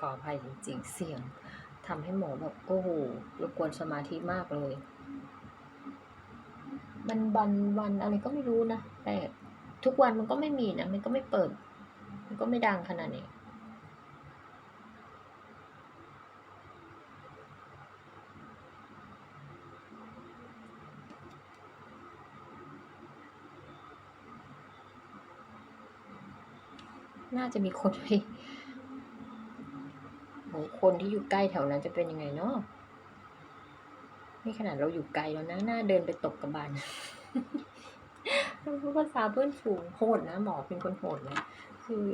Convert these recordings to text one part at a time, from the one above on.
ขออภัยจริงๆ เสียงทำให้หมอแบบโอ้โหรบกวนสมาธิมากเลย มันวันวันอะไรก็ไม่รู้นะ แต่ทุกวันมันก็ไม่มีนะ มันก็ไม่เปิด มันก็ไม่ดังขนาดนี้น่าจะมีคนไป โหคนที่อยู่ใกล้แถวนั้นจะเป็นยังไงเนาะนี่ขนาดเราอยู่ไกลแล้วนะน่าเดินไปตบกับบานพูดภาษาเพื่อนฝูงโหดนะ หมอเป็นคนโหดนะคือ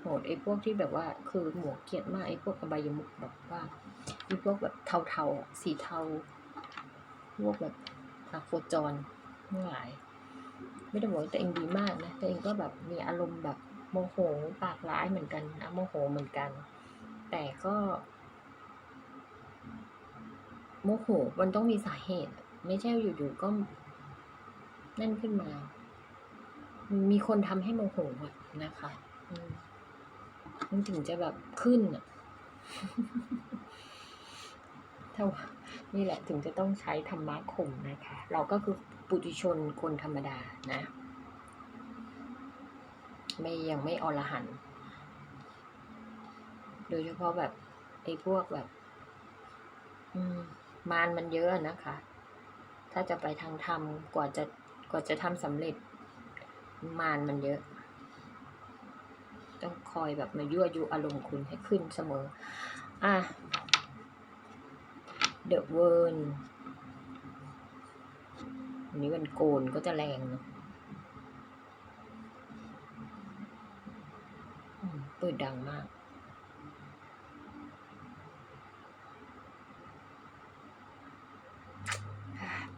โหดไอ้พวกที่แบบว่า คือหมวกเกลียดมากไอ้พวกกระบายมุกแบบว่าไอ้พวกแบบเทาๆสีเทาพวกแบบอะโคจรทั้งหลาย ไม่ได้บอกว่าตัวเองดีมากนะตัวเองก็แบบมีอารมณ์แบบ โมโหปากร้ายเหมือนกันนะโมโหเหมือนกัน แต่ก็ โมโหมันต้องมีสาเหตุ ไม่ใช่อยู่ๆก็นั่นขึ้นมา มีคนทำให้โมโหอะนะคะมันถึงจะแบบขึ้นอะเท่านี่แหละถึงจะต้องใช้ธรรมะข่มนะคะ เราก็คือปุถุชนคนธรรมดานะ ไม่ยังไม่อรหันโดยเฉพาะแบบไอ้พวกแบบ อืมมารมันเยอะนะคะ ถ้าจะไปทางธรรมกว่าจะกว่าจะทำสำเร็จ มารมันเยอะ ต้องคอยแบบมายั่วยุอารมณ์คุณให้ขึ้นเสมอ อะเดอะเวิร์นวันนี้วันโกนก็จะแรงเนอะอืมเปิดดังมาก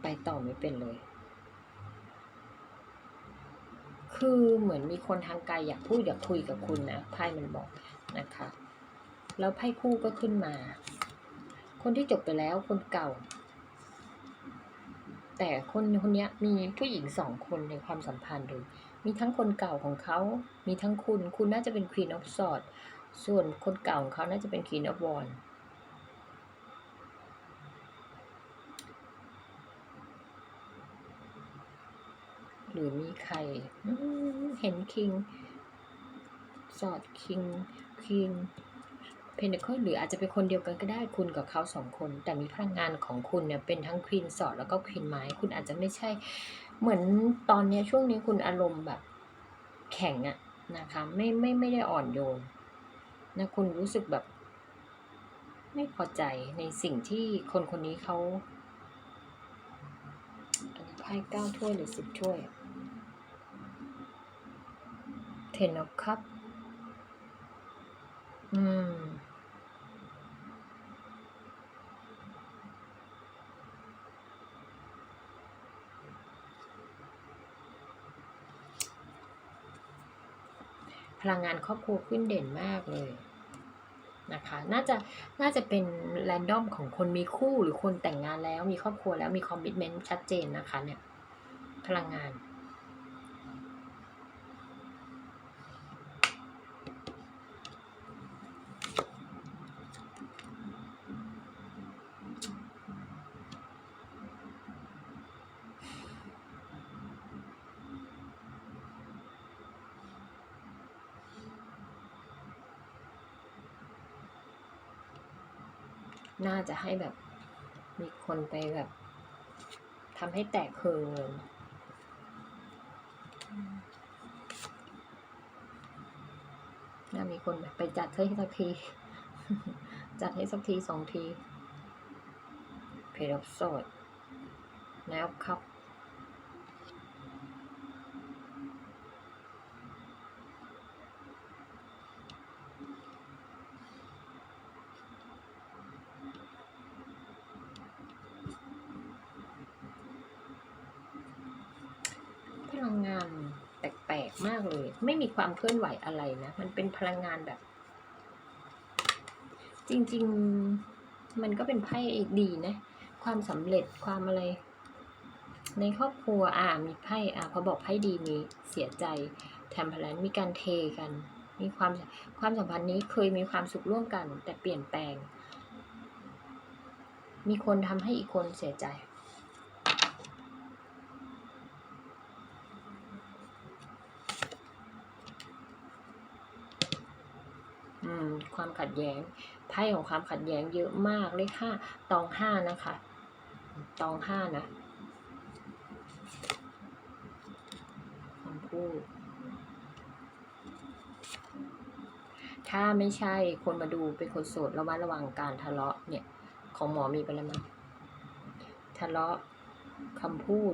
ไปต่อไม่เป็นเลย คือเหมือนมีคนทางไกลอยากพูดอยากคุยกับคุณนะไพ่มันบอกนะคะ แล้วไพ่คู่ก็ขึ้นมา คนที่จบไปแล้วคนเก่า แต่คนคนนี้มีผู้หญิงสองคนในความสัมพันธ์เลย มีทั้งคนเก่าของเขา มีทั้งคุณ คุณน่าจะเป็น Queen of Swords ส่วนคนเก่าของเขาน่าจะเป็น Queen of Wands หรือมีใคร เห็นคิง สอดคิงคิง เพนเ c ค e หรืออาจจะเป็นคนเดียวกันก็ได้คุณกับเขาสองคน แต่มีพลังงานของคุณเนี่ยเป็นทั้งควีนสอดแล้วก็ควีนไม้ คุณอาจจะไม่ใช่ เหมือนตอนนี้ช่วงนี้คุณอารมณ์แบบแข็งอะนะคะไม่ไม่ไม่ได้อ่อนโยนนะคุณรู้สึกแบบ ไม่พอใจในสิ่งที่คนคนนี้เขาไพ่เก้าถ้วยหรือสิบถ้วยเทนอคัพอืม พลังงานครอบครัวขึ้นเด่นมากเลยนะคะน่าจะน่าจะเป็นแรนดอมของคนมีคู่หรือคนแต่งงานแล้วมีครอบครัวแล้วมีคอมมิชเมนต์ชัดเจนนะคะเนี่ยพลังงาน น่าจะให้แบบมีคนไปแบบทำให้แตกเคืองเลยน่ามีคนแบบไปจัดให้สักที จัดให้สักทีสองทีเพจออฟโซดแล้วครับ พลังงานแปลกๆ มากเลย ไม่มีความเคลื่อนไหวอะไรนะ มันเป็นพลังงานแบบ จริง ๆ มันก็เป็นไพ่ดีนะ ความสำเร็จความอะไร ในครอบครัวอ่ามีไพ่อ่าพอบอกไพ่ดีมีเสียใจแถมพลันมีการเทกัน มีความความสัมพันธ์นี้เคยมีความสุขร่วมกัน แต่เปลี่ยนแปลง มีคนทำให้อีกคนเสียใจ อืม ความขัดแย้งไพ่ของความขัดแย้งเยอะมากเลขห้าตองห้านะคะตองห้านะคำพูดถ้าไม่ใช่คนมาดูเป็นคนโสดระมัดระวังการทะเลาะเนี่ย ของหมอมีไปแล้วมั้งทะเลาะคำพูด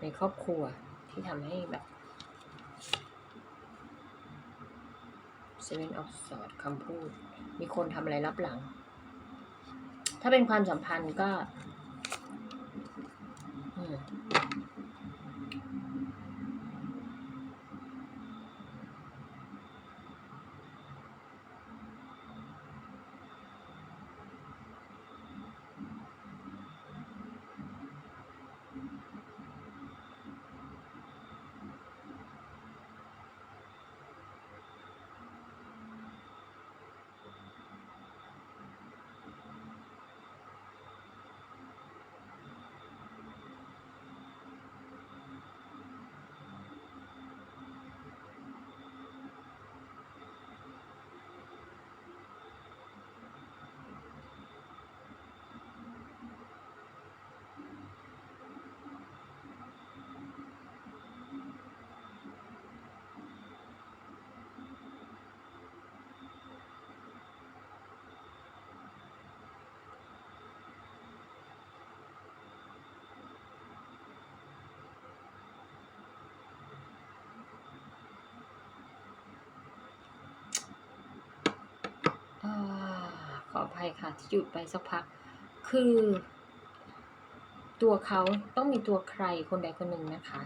ในครอบครัวที่ทำให้แบบ Seven of Swords คำพูด มีคนทำอะไรรับหลัง ถ้าเป็นความสัมพันธ์ก็ อืม ขออภัยค่ะที่หยุดไปสักพัก คือ ตัวเขาต้องมีตัวใครคนใดคนหนึ่งนะคะ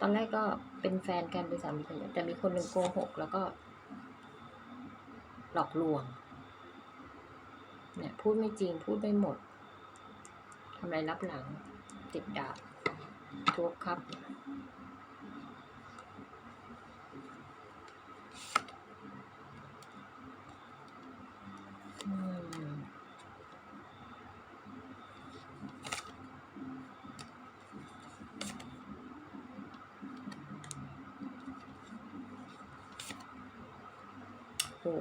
ตอนแรกก็เป็นแฟนกันเป็นสามีภรรยาแต่มีคนหนึ่งโกหกแล้วก็ หลอกลวง เนี่ยพูดไม่จริงพูดไม่หมดทำอะไรรับหลังติดดาบทุกครับ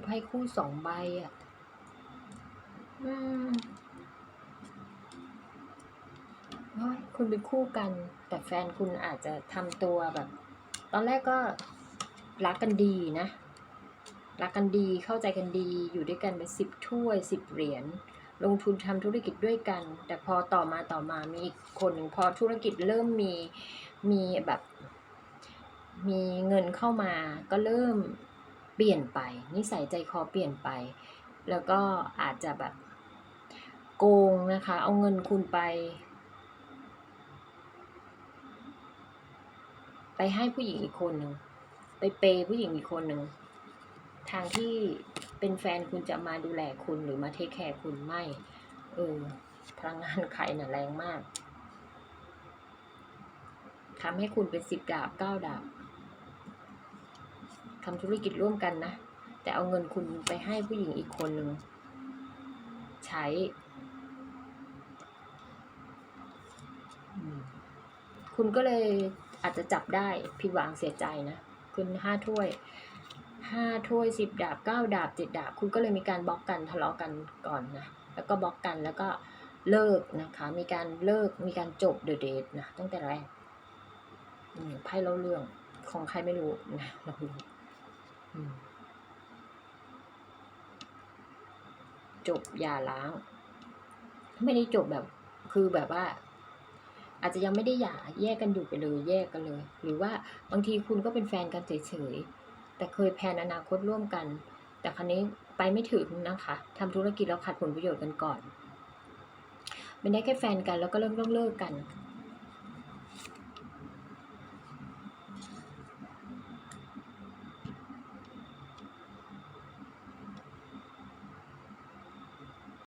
ไพ่คู่สองใบอะอืมโอ้ยคุณเป็นคู่กัน แต่แฟนคุณอาจจะทำตัวแบบ ตอนแรกก็รักกันดีนะ รักกันดีเข้าใจกันดีอยู่ด้วยกันเป็นสิบถ้วยสิบเหรียญลงทุนทำธุรกิจด้วยกัน แต่พอต่อมาต่อมามีอีกคนหนึ่งพอธุรกิจเริ่มมีมีแบบ มีเงินเข้ามาก็เริ่ม เปลี่ยนไป นิสัยใจคอเปลี่ยนไป แล้วก็อาจจะแบบโกงนะคะ เอาเงินคุณไป ไปให้ผู้หญิงอีกคนหนึ่งไปเปย์ผู้หญิงอีกคนหนึ่งทางที่เป็นแฟนคุณจะมาดูแลคุณหรือมาเทคแคร์คุณไม่เออพลังงานใครน่ะแรงมากทำให้คุณเป็นสิบดาบเก้าดาบ ทำธุรกิจร่วมกันนะ แต่เอาเงินคุณไปให้ผู้หญิงอีกคนหนึ่งใช้คุณก็เลยอาจจะจับได้ผิดหวังเสียใจนะ คุณห้าถ้วยห้าถ้วยสิบดาบเก้าดาบเจ็ดดาบ คุณก็เลยมีการบล็อกกันทะเลาะกันก่อนนะ แล้วก็บล็อกกันแล้วก็เลิกนะคะ มีการเลิกมีการจบเดอะเดทนะตั้งแต่แรกไพ่เล่าเรื่องของใครไม่รู้นะเรารู้ จบอย่าล้าง ไม่ได้จบแบบ คือแบบว่า อาจจะยังไม่ได้หย่าแยกกันอยู่ไปเลย แยกกันเลย หรือว่าบางทีคุณก็เป็นแฟนกันเฉยๆแต่เคยแพลนอนาคตร่วมกัน แต่ครั้นี้ไปไม่ถึงนะคะทำธุรกิจแล้วขัดผลประโยชน์กันก่อนไม่ได้แค่แฟนกันแล้วก็เริ่มเลิกกัน